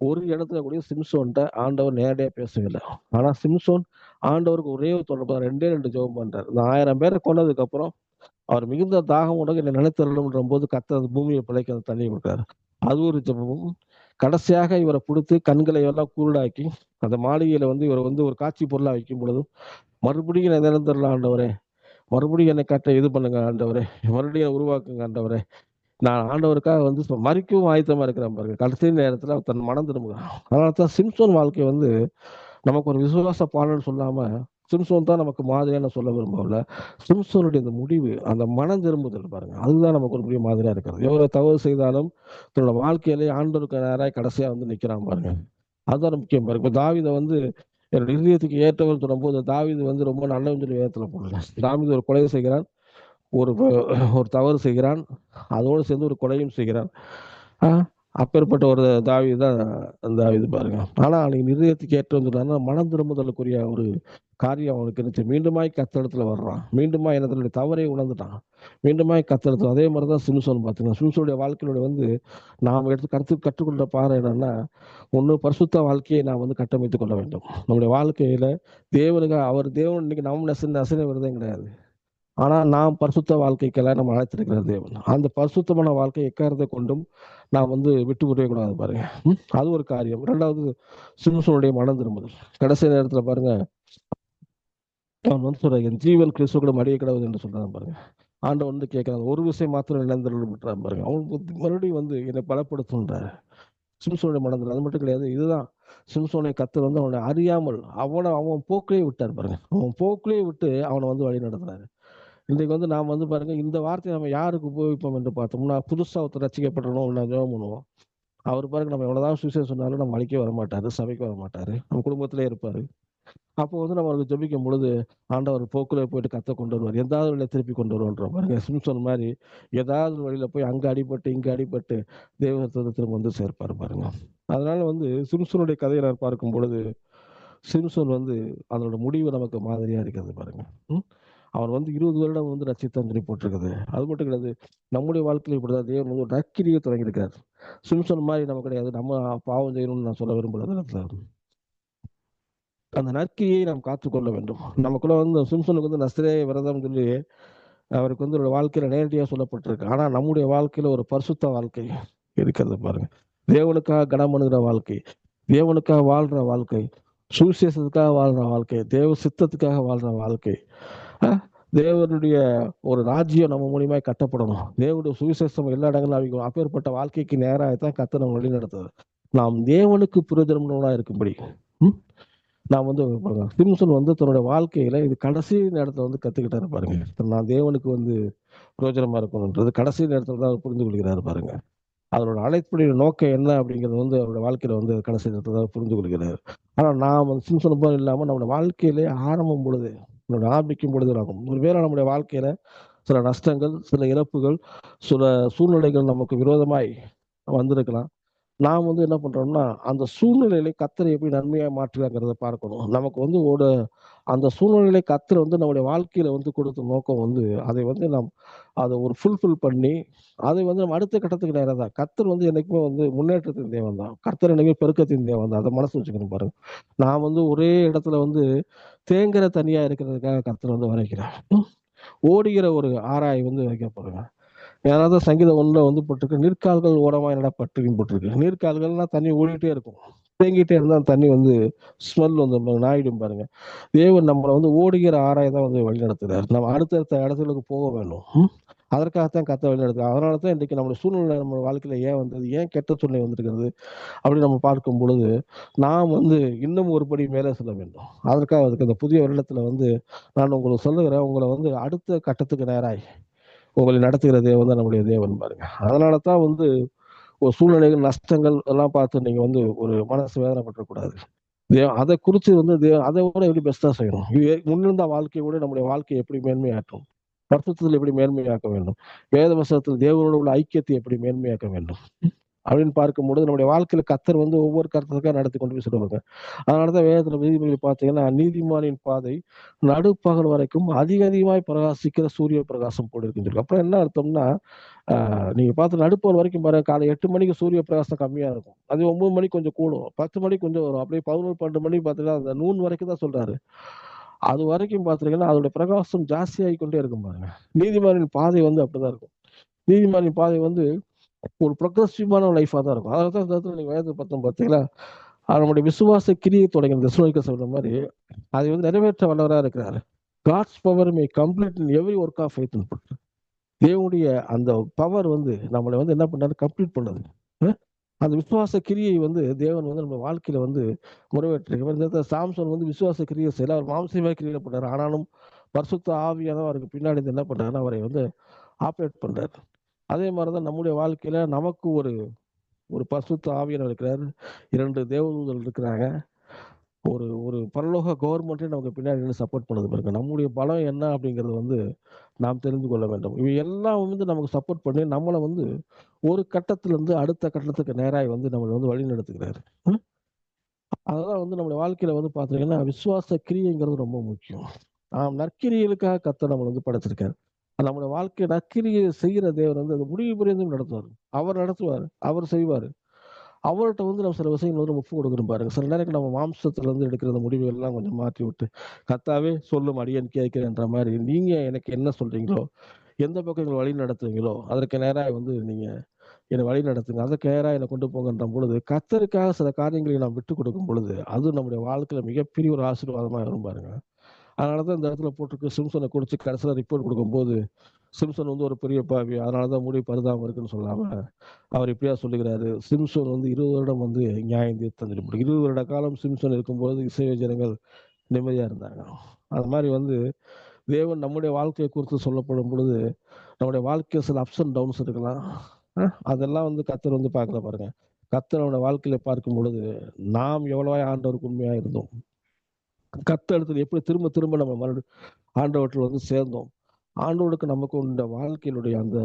ஒரு இடத்துல கூட சிம்சோன்ட்ட ஆண்டவர் நேரடியா பேசவில்லை. ஆனா சிம்சோன் ஆண்டவருக்கு ஒரே ஒரு தொடர்பு ரெண்டே ரெண்டு ஜெபம் பண்றாரு. இந்த ஆயிரம் பேரை கொண்டதுக்கு அப்புறம் அவர் மிகுந்த தாகம் உடனே என்னை நினைத்தருளும்ன்ற போது கத்த அந்த பூமியை பிழைக்க அந்த தண்ணியை கொடுத்தாரு அது ஒரு ஜபமும். கடைசியாக இவரை கொடுத்து கண்களை எல்லாம் கூருடாக்கி அந்த மாளிகையில வந்து இவரை வந்து ஒரு காட்சி பொருளா வைக்கும் பொழுதும் மறுபடியும் என்னை நிரந்தரல ஆண்டவரே. மறுபடியும் என்னை கட்ட இது பண்ணுங்க ஆண்டவரே. மறுபடியும் உருவாக்குங்க ஆண்டவரே. நான் ஆண்டவருக்காக வந்து மறிக்கவும் ஆயத்தமா இருக்கிறேன் பாருங்க. கடைசி நேரத்துல தன் மனம் திரும்புகிறான். அதனால தான் சிம்சோன் வாழ்க்கை வந்து நமக்கு ஒரு விசுவாச பாடல்னு சொல்லாம சிம்சோன் தான் நமக்கு மாதிரியான சொல்ல விரும்பல சிம்சோனுடைய இந்த முடிவு அந்த மனம் திரும்புதல் பாருங்க. அதுதான் நமக்கு ஒரு பெரிய மாதிரியா இருக்கிறது. எவ்வளவு தவறு செய்தாலும் தன்னோட வாழ்க்கையிலே ஆண்டோருக்கு நேராக கடைசியா வந்து நிக்கிறான் பாருங்க. அதுதான் முக்கியம் பாருங்க. இப்ப தாவிதை வந்து என்னோட இதயத்துக்கு ஏற்றவர் சொல்லும்போது தாவிது வந்து ரொம்ப நல்லவன் சொல்லி வேதத்துல போடல. தாவிது ஒரு கொலை செய்கிறான். ஒரு ஒரு தவறு செய்கிறான். அதோடு சேர்ந்து ஒரு கொலையும் செய்கிறான். அப்பேற்பட்ட ஒரு தாவி தான் தாவிது பாருங்க. ஆனால் அன்னைக்கு நிர்ணயத்துக்கு ஏற்ற வந்து மனம் திரும்புதலுக்குரிய ஒரு காரியம் அவனுக்கு இருந்துச்சு. மீண்டுமாய் கத்தடத்துல வர்றான். மீண்டுமா என்னதனுடைய தவறை உணர்ந்துட்டான். மீண்டுமாய் கத்தடத்துல அதே மாதிரி தான் சிம்சோன் பாத்தீங்கன்னா சிம்சோனுடைய வாழ்க்கையோட வந்து நாம் எடுத்து கருத்து கற்றுக்கொண்ட பாறை என்னன்னா ஒன்று பரிசுத்த வாழ்க்கையை நாம் வந்து கட்டமைத்துக் கொள்ள வேண்டும். நம்முடைய வாழ்க்கையில தேவனுக்கு அவர் தேவன் இன்னைக்கு நம்ம நெச நெசனை வருதே கிடையாது. ஆனால் நாம் பரிசுத்த வாழ்க்கைக்கெல்லாம் நம்ம அழைத்திருக்கிற தேவன். அந்த பரிசுத்தமான வாழ்க்கை எக்காரத்தை கொண்டும் நாம் வந்து விட்டு விடவே கூடாது பாருங்க. அது ஒரு காரியம். ரெண்டாவது சிம்சோனுடைய மனம் திரும்புதல். கடைசி நேரத்தில் பாருங்க அவன் வந்து சொல்றாங்க என் ஜீவன் கிறிஸ்துவ கூட மடிய கிடவுது என்று சொல்றான் பாருங்க. ஆண்டவன் வந்து கேட்கிறான் ஒரு விஷயம் மாத்திரம் இழந்தருள் விட்டுறான் பாருங்க. அவன் மறுபடியும் வந்து என்னை பலப்படுத்துன்றாரு. சிம்சோனை மணந்தார் அது மட்டும் கிடையாது இதுதான். சிம்சோனை கத்தர் வந்து அவனை அறியாமல் அவனை அவன் போக்கிலே விட்டார் பாருங்க. அவன் போக்கிலே விட்டு அவனை வந்து வழி நடத்துறாரு. இன்றைக்கு வந்து நாம் வந்து பாருங்க இந்த வார்த்தையை நம்ம யாருக்கு உபயோகிப்போம் என்று பார்த்தோம்னா புதுசாக ஒருத்தர் ரசிக்கப்படணும் நான் ஜெபம் பண்ணுவோம். அவர் பாருங்க நம்ம எவ்வளோதான் சுவிசேஷம் சொன்னாலும் நம்ம அழிக்க வர மாட்டார் சபைக்கு வர மாட்டார் நம்ம குடும்பத்திலே இருப்பாரு. அப்போ வந்து நம்ம அவருக்கு ஜெபிக்கும் பொழுது ஆண்டவர் போக்குல போயிட்டு கத்த கொண்டு வருவார். எதாவது வழியில திருப்பி கொண்டு வருவோன்ற பாருங்க. சிம்சன் மாதிரி ஏதாவது ஒரு வழியில போய் அங்க அடிபட்டு இங்க அடிபட்டு தேவத்தை திரும்ப வந்து சேர்ப்பார் பாருங்க. அதனால வந்து சிம்சனுடைய கதையை நான் பார்க்கும் பொழுது சிம்சன் வந்து அதனோட முடிவு நமக்கு மாதிரியா இருக்கிறது பாருங்க. அவர் வந்து இருபது வருடம் வந்து ரச்சித்தான் சொல்லி போட்டிருக்குது. அது மட்டும் கிடையாது நம்முடைய வாழ்க்கையில் இப்படிதான் தேவன் வந்து ஒரு நக்கிரியை தொடங்கியிருக்காரு. சிம்சன் மாதிரி நம்ம கிடையாது. நம்ம பாவம் செய்யணும்னு நான் சொல்ல விரும்பல அந்த நற்கிரியை நாம் காத்துக்கொள்ள வேண்டும். நமக்குள்ள வந்து சிம்சனுக்கு வந்து நஸ்திரே விரதம் சொல்லி அவருக்கு வந்து ஒரு வாழ்க்கையில நேரடியாக சொல்லப்பட்டிருக்கு. ஆனா நம்முடைய வாழ்க்கையில ஒரு பரிசுத்த வாழ்க்கை இருக்கிறது பாருங்க. தேவனுக்காக கனம் பண்ணுகிற வாழ்க்கை தேவனுக்காக வாழ்ற வாழ்க்கை சுவிசேஷத்துக்காக வாழ்ற வாழ்க்கை தேவ சித்தத்துக்காக வாழ்ற வாழ்க்கை. தேவனுடைய ஒரு ராஜ்யம் நம்ம மூலியமாக கட்டப்படணும். தேவனுடைய சுவிசேஷம் எல்லா இடங்களும் அவங்க அப்பேற்பட்ட வாழ்க்கைக்கு நேராக தான் கத்த நம்ம வழி நடத்துது நாம் தேவனுக்கு புரோஜனம்னா இருக்கும்படி. ம்? நான் வந்து பாருங்க, சிம்சன் வந்து தன்னுடைய வாழ்க்கையில இது கடைசி நேரத்துல வந்து கத்துக்கிட்டாரு பாருங்க. நான் தேவனுக்கு வந்து பிரயோஜனமா இருக்கணும்ன்றது கடைசி நேரத்துல தான் புரிந்து கொள்கிறாரு பாருங்க. அதனோட அழைப்புடைய நோக்கம் என்ன அப்படிங்கிறது வந்து அவரோட வாழ்க்கையில வந்து கடைசி நேரத்துல தான் புரிந்து கொள்கிறார் ஆனா நாம் வந்து சிம்சன் போல இல்லாம நம்மளோட வாழ்க்கையிலே ஆரம்பம் பொழுது நம்மளோட ஆரம்பிக்கும் பொழுது ஆகும் ஒருவேளை நம்முடைய வாழ்க்கையில சில நஷ்டங்கள் சில இழப்புகள் சில சூழ்நிலைகள் நமக்கு விரோதமாய் வந்திருக்கலாம். நாம் வந்து என்ன பண்றோம்னா அந்த சூழ்நிலையில கத்தரை எப்படி நன்மையாக மாற்றுறாங்கிறத பார்க்கணும். நமக்கு வந்து ஒரு அந்த சூழ்நிலை கத்தரை வந்து நம்முடைய வாழ்க்கையில வந்து கொடுத்த நோக்கம் வந்து அதை வந்து நாம் அதை ஒரு ஃபுல்ஃபில் பண்ணி அதை வந்து நம்ம அடுத்த கட்டத்துக்கு நேரம் தான். கத்தர் வந்து என்னைக்குமே வந்து முன்னேற்றத்தின் தேவன் தான். கர்த்தர் என்னைக்குமே பெருக்கத்தின் தேவன் தான். அதை மனசு வச்சுக்கணும் பாருங்க. நான் வந்து ஒரே இடத்துல வந்து தேங்குற தனியா இருக்கிறதுக்காக கத்தர் வந்து வரைக்கிறேன் ஓடுகிற ஒரு ஆராய் வந்து வைக்க ஏன்னா சங்கீத சங்கீதம் வந்து போட்டிருக்கு நீர்க்கால்கள் ஓரமாக என்னடா பட்டுன்னு போட்டிருக்கு. நீர்க்கால்கள்னா தண்ணி ஓடிட்டே இருக்கும். தேங்கிட்டே இருந்தால் தண்ணி வந்து ஸ்மெல் வந்து நாயிடும் பாருங்க. தேவன் நம்மளை வந்து ஓடுகிற ஆராய தான் வந்து வழி நடத்துறாரு நம்ம அடுத்தடுத்த இடத்துக்கு போக வேண்டும் அதற்காகத்தான் கத்த வழி நடத்துறாரு அதனால தான் இன்றைக்கு நம்மளுடைய சூழ்நிலை நம்ம வாழ்க்கையில ஏன் வந்தது ஏன் கெட்ட சூழ்நிலை வந்திருக்கிறது அப்படி நம்ம பார்க்கும் பொழுது நாம் வந்து இன்னும் ஒரு படி மேலே செல்ல வேண்டும். அதற்காக அதுக்கு இந்த புதிய வருடத்துல வந்து நான் உங்களுக்கு சொல்லுகிறேன். உங்களை வந்து அடுத்த கட்டத்துக்கு நேராய். உங்களை நடத்துகிற தேவன் தான் நம்முடைய தேவன் பாருங்க. அதனால தான் வந்து ஒரு சூழ்நிலைகள் நஷ்டங்கள் எல்லாம் பார்த்து நீங்க வந்து ஒரு மனசு வேதனைப்படக்கூடாது. தே- அதை குறித்து வந்து தே- அதை விட எப்படி பெஸ்டா செய்யணும்? முன்னிருந்த வாழ்க்கையை விட நம்முடைய வாழ்க்கையை எப்படி மேன்மையாற்றும்? வருத்தத்தில் எப்படி மேன்மையாக்க வேண்டும்? வேத வசனத்தில் தேவனோட உள்ள ஐக்கியத்தை எப்படி மேன்மையாக்க வேண்டும்? அப்படின்னு பார்க்கும்போது நம்முடைய வாழ்க்கையில கத்தர் வந்து ஒவ்வொரு கருத்துக்காக நடத்தி கொண்டு போய் சொல்லுவாங்க. அதனாலதான் வேதத்துல நீதிமொழி பார்த்தீங்கன்னா நீதிமானின் பாதை நடுப்பகல் வரைக்கும் அதிக அதிகமாய் பிரகாசிக்கிற சூரிய பிரகாசம் போல இருக்குன்னு சொல்லி அப்புறம் என்ன அர்த்தம்னா நீங்க பார்த்து நடுப்பகல் வரைக்கும் பாருங்க காலை எட்டு மணிக்கு சூரிய பிரகாசம் கம்மியா இருக்கும். அது ஒன்பது மணிக்கு கொஞ்சம் கூடும் பத்து மணிக்கு கொஞ்சம் வரும். அப்படியே பதினோரு பன்னெண்டு மணிக்கு பார்த்தீங்கன்னா அந்த நூன் வரைக்கும் தான் சொல்றாரு. அது வரைக்கும் பார்த்தீங்கன்னா அதோட பிரகாசம் ஜாஸ்தியாகி கொண்டே இருக்கும் பாருங்க. நீதிமானின் பாதை வந்து அப்படிதான் இருக்கும். நீதிமானின் பாதை வந்து ஒரு ப்ரொக்ரஸிவான லைஃபாக தான் இருக்கும். அதாவது தான் இடத்துல வேதத்தை பார்த்தோம் பார்த்தீங்களா? அவருடைய விசுவாச கிரியை தொடங்கின தசுவலிக்க சொல்ற மாதிரி அதை வந்து நிறைவேற்ற வல்லவராக இருக்கிறாரு. God's power may complete in every work of faith தேவனுடைய அந்த பவர் வந்து நம்மளை வந்து என்ன பண்ணாரு கம்ப்ளீட் பண்ணது. அந்த விசுவாச கிரியை வந்து தேவன் வந்து நம்ம வாழ்க்கையில வந்து முறைவேற்றிருக்கு இந்த சாம்சன் வந்து விசுவாச கிரியை செய்யல. அவர் மாம்சமாக கிரியை பண்ணார். ஆனாலும் பரிசுத்த ஆவியான அவருக்கு பின்னாடி என்ன பண்றாரு அவரை வந்து ஆப்ரேட் பண்றாரு. அதே மாதிரி தான் நம்முடைய வாழ்க்கையில நமக்கு ஒரு ஒரு பசுத்த ஆவியானவர் இருக்கிறார். இரண்டு தேவதூதர்கள் இருக்கிறாங்க. ஒரு ஒரு பரலோக கவர்மெண்ட்டே நமக்கு பின்னாடி நின்று சப்போர்ட் பண்ணது பாருங்க. நம்முடைய பலம் என்ன அப்படிங்கிறது வந்து நாம் தெரிந்து கொள்ள வேண்டும். இவை எல்லாம் வந்து நமக்கு சப்போர்ட் பண்ணி நம்மளை வந்து ஒரு கட்டத்திலேருந்து அடுத்த கட்டத்துக்கு நேராக வந்து நம்மளை வந்து வழி நடத்துகிறாரு. அதெல்லாம் வந்து நம்மளுடைய வாழ்க்கையில வந்து பார்த்தீங்கன்னா விசுவாச கிரியைங்கிறது ரொம்ப முக்கியம். நாம் நற்கிரியலுக்காக கத்த நம்மளை வந்து படைச்சிருக்காரு. நம்மளுடைய வாழ்க்கை நற்கிரியை செய்கிற தேவர் வந்து அது முடிவு புரிந்தும் நடத்துவார். அவர் நடத்துவார் அவர் செய்வார். அவர்கிட்ட வந்து நம்ம சில விஷயங்கள் வந்து ஒப்பு கொடுக்கணும் பாருங்க. சில நேரம் நம்ம மாம்சத்துல இருந்து எடுக்கிற அந்த முடிவுகள் எல்லாம் கொஞ்சம் மாற்றி விட்டு கத்தாவே சொல்லும் அடியன் கேட்கிறேன்ற மாதிரி நீங்க எனக்கு என்ன சொல்றீங்களோ எந்த பக்கம் எங்களை வழி நடத்துவீங்களோ அதற்கு நேராக வந்து நீங்க என்னை வழி நடத்துங்க. அதற்கு நேராக என்னை கொண்டு போங்கன்ற பொழுது கத்தருக்காக சில காரியங்களை நாம் விட்டு கொடுக்கும் பொழுது அது நம்முடைய வாழ்க்கையில மிகப்பெரிய ஒரு ஆசீர்வாதமாக வரும் பாருங்க. அதனாலதான் இந்த இடத்துல போட்டிருக்கு. சிம்சனை குடிச்சு கடைசியில ரிப்போர்ட் கொடுக்கும்போது சிம்சன் வந்து ஒரு பெரிய பாவி. அதனாலதான் முடி பருதாமல் இருக்குன்னு சொல்லாம அவர் இப்படியா சொல்லுகிறாரு. சிம்சன் வந்து இருபது வருடம் வந்து நியாயம் தீர்த்து இருபது வருட காலம் சிம்சன் இருக்கும்போது இசை ஜனங்கள் நிம்மதியா இருந்தாங்க. அது மாதிரி வந்து தேவன் நம்முடைய வாழ்க்கையை குறித்து சொல்லப்படும் பொழுது நம்முடைய வாழ்க்கையில் சில அப்ஸ் அண்ட் டவுன்ஸ் இருக்கலாம். அதெல்லாம் வந்து கத்தர் வந்து பார்க்கல பாருங்க. கத்தர் நம்முடைய வாழ்க்கையில பார்க்கும் பொழுது நாம் எவ்வளவாய் ஆண்டவருக்கு உண்மையா இருந்தோம். கத்த இடத்துல எப்படி திரும்ப திரும்ப நம்ம மறுபடியும் ஆண்டவற்றில் வந்து சேர்ந்தோம்? ஆண்டவருக்கு நமக்கு உண்ட வாழ்க்கையினுடைய அந்த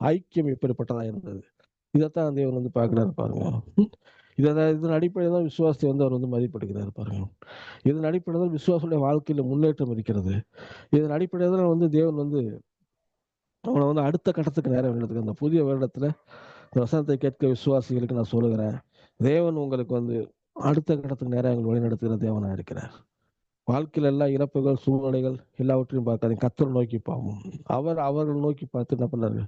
ஐக்கியம் எப்படிப்பட்டதா இருந்தது? இதைத்தான் தேவன் வந்து பார்க்கிறாரு பாருங்க. இதை இதன் அடிப்படையில் தான் விசுவாசத்தை வந்து அவர் வந்து மதிப்படுகிறார் பாருங்க. இதன் அடிப்படையில் தான் விசுவாசனுடைய வாழ்க்கையில முன்னேற்றம் இருக்கிறது. இதன் அடிப்படையில் தான் வந்து தேவன் வந்து அவனை வந்து அடுத்த கட்டத்துக்கு நேரம் எடுத்துக்க அந்த புதிய வருடத்துல வசனத்தை கேட்க விசுவாசிகளுக்கு நான் சொல்லுகிறேன். தேவன் உங்களுக்கு வந்து அடுத்த கட்டத்துக்கு நேரம் எங்களை வழிநடத்துகிற தேவனாக இருக்கிறார். வாழ்க்கையில் எல்லா இறப்புகள் சூழ்நிலைகள் எல்லாவற்றையும் பார்க்காதீங்க. கத்தரை நோக்கி பாவம். அவர் அவர்கள் நோக்கி பார்த்து என்ன பண்ணாரு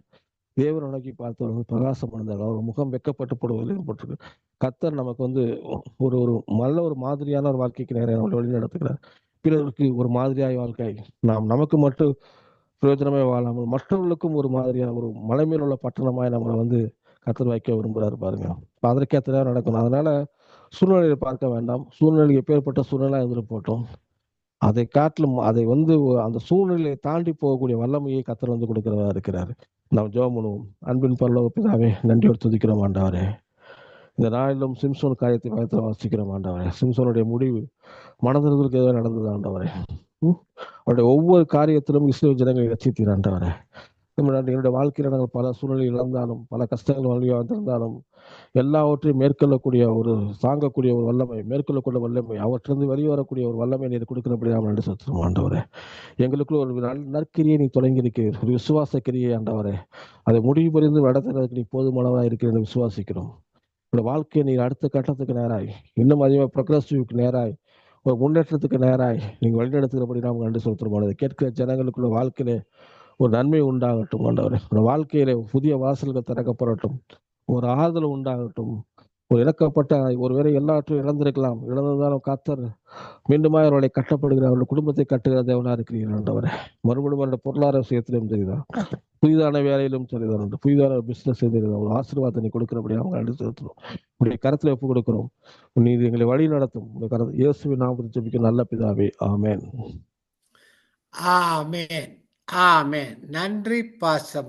தேவனை நோக்கி பார்த்து பிரகாசம் அடைந்தார்கள். அவர் முகம் வெக்கப்பட்டு போடுவதில் போட்டிருக்கு கத்தர் நமக்கு வந்து ஒரு ஒரு நல்ல ஒரு மாதிரியான ஒரு வாழ்க்கைக்கு நேரம் நம்மளை வழி நடத்துகிறார். பிறருக்கு ஒரு மாதிரியாய் வாழ்க்கை. நாம் நமக்கு மட்டும் பிரயோஜனமே வாழாமல் மற்றவர்களுக்கும் ஒரு மாதிரியான ஒரு மலை மேல் உள்ள பட்டணமாய் நம்மளை வந்து கத்தர் வைக்க விரும்புகிறார் பாருங்க. அதற்கேற்ற நேரம் நடக்கணும். அதனால சூழ்நிலையை பார்க்க வேண்டாம். சூழ்நிலை எப்பேற்பட்ட சூழ்நிலை இருந்துட்டு போட்டோம் அதை காட்டிலும் அதை வந்து அந்த சூழ்நிலையை தாண்டி போகக்கூடிய வல்லமையை கத்தர் வந்து கொடுக்கிறதா இருக்கிறார். நாம் ஜோமனும் பண்ணுவோம். அன்பின் பரலோக பிதாவே நன்றியோடு துதிக்கிறோம் ஆண்டவரே. இந்த நாளிலும் சிம்சோன் காரியத்தை பயத்தில் வாசிக்கிறோம் ஆண்டவரே. சிம்சோனுடைய முடிவு மனதிற்கு ஏதோ நடந்தது ஆண்டவரே. அவருடைய ஒவ்வொரு காரியத்திலும் இஸ்ரேல் ஜனங்களை ரசித்தீர் ஆண்டவரே. நம்முடைய என்னுடைய வாழ்க்கையில நாங்கள் பல சூழ்நிலை இழந்தாலும் பல கஷ்டங்கள் வழியாக வந்திருந்தாலும் எல்லாவற்றையும் மேற்கொள்ளக்கூடிய ஒரு தாங்கக்கூடிய ஒரு வல்லமை மேற்கொள்ளக்கூடிய வல்லமை அவற்றிலிருந்து வெளிவரக்கூடிய ஒரு வல்லமை நீர் கொடுக்கிறபடி நாம் நன்றி செலுத்துறோம் ஆண்டவரே. எங்களுக்குள்ள ஒரு நல்- நற்கிரியை நீ தொடங்கி இருக்கிறீர். ஒரு விசுவாச கிரியை ஆண்டவரே. அதை முடிவு புரிந்து நடத்துறதுக்கு நீ போதுமானவராக இருக்கிறேன் விசுவாசிக்கிறோம். உங்களோட வாழ்க்கையை நீர் அடுத்த கட்டத்துக்கு நேராய் இன்னும் அதிகமாக ப்ரொக்ரஸிவ்க்கு நேராய் ஒரு முன்னேற்றத்துக்கு நேராய் நீங்கள் வழிநடத்துகிறபடி நாம் நன்றி செலுத்துறோம் கேட்கிற ஜனங்களுக்குள்ள வாழ்க்கையிலே ஒரு நன்மை உண்டாகட்டும் ஆண்டவரே. ஒரு வாழ்க்கையிலே புதிய வாசல்கள் திறக்கப்படட்டும். ஒரு ஆறுதல் உண்டாகட்டும். ஒரு இழக்கப்பட்ட ஒருவேளை எல்லாவற்றையும் இழந்திருக்கலாம். இழந்ததாலும் காத்தர் மீண்டுமாய் அவர்களை கட்டப்படுகிற அவருடைய குடும்பத்தை கட்டுகிற தேவனா இருக்கிறீர்கள் ஆண்டவரே. மறுபடியும் அவருடைய பொருளாதார விஷயத்திலும் சரிதான். புதிதான வேலையிலும் சரிதான் உண்டு. புதிதான பிசினஸ் செய்திருக்கிறோம் ஒரு ஆசீர்வாதத்தை நீ கொடுக்கிறபடி அவங்க நன்றி செலுத்துறோம் உடைய கரத்துல ஒப்பு கொடுக்கிறோம். நீ எங்களை வழி நடத்தும். உடைய கரத்தை இயேசுவின் நாமத்தில் ஜபிக்க நல்ல பிதாவே. ஆமேன். ஆமேன். ஆமே நன்றி பாச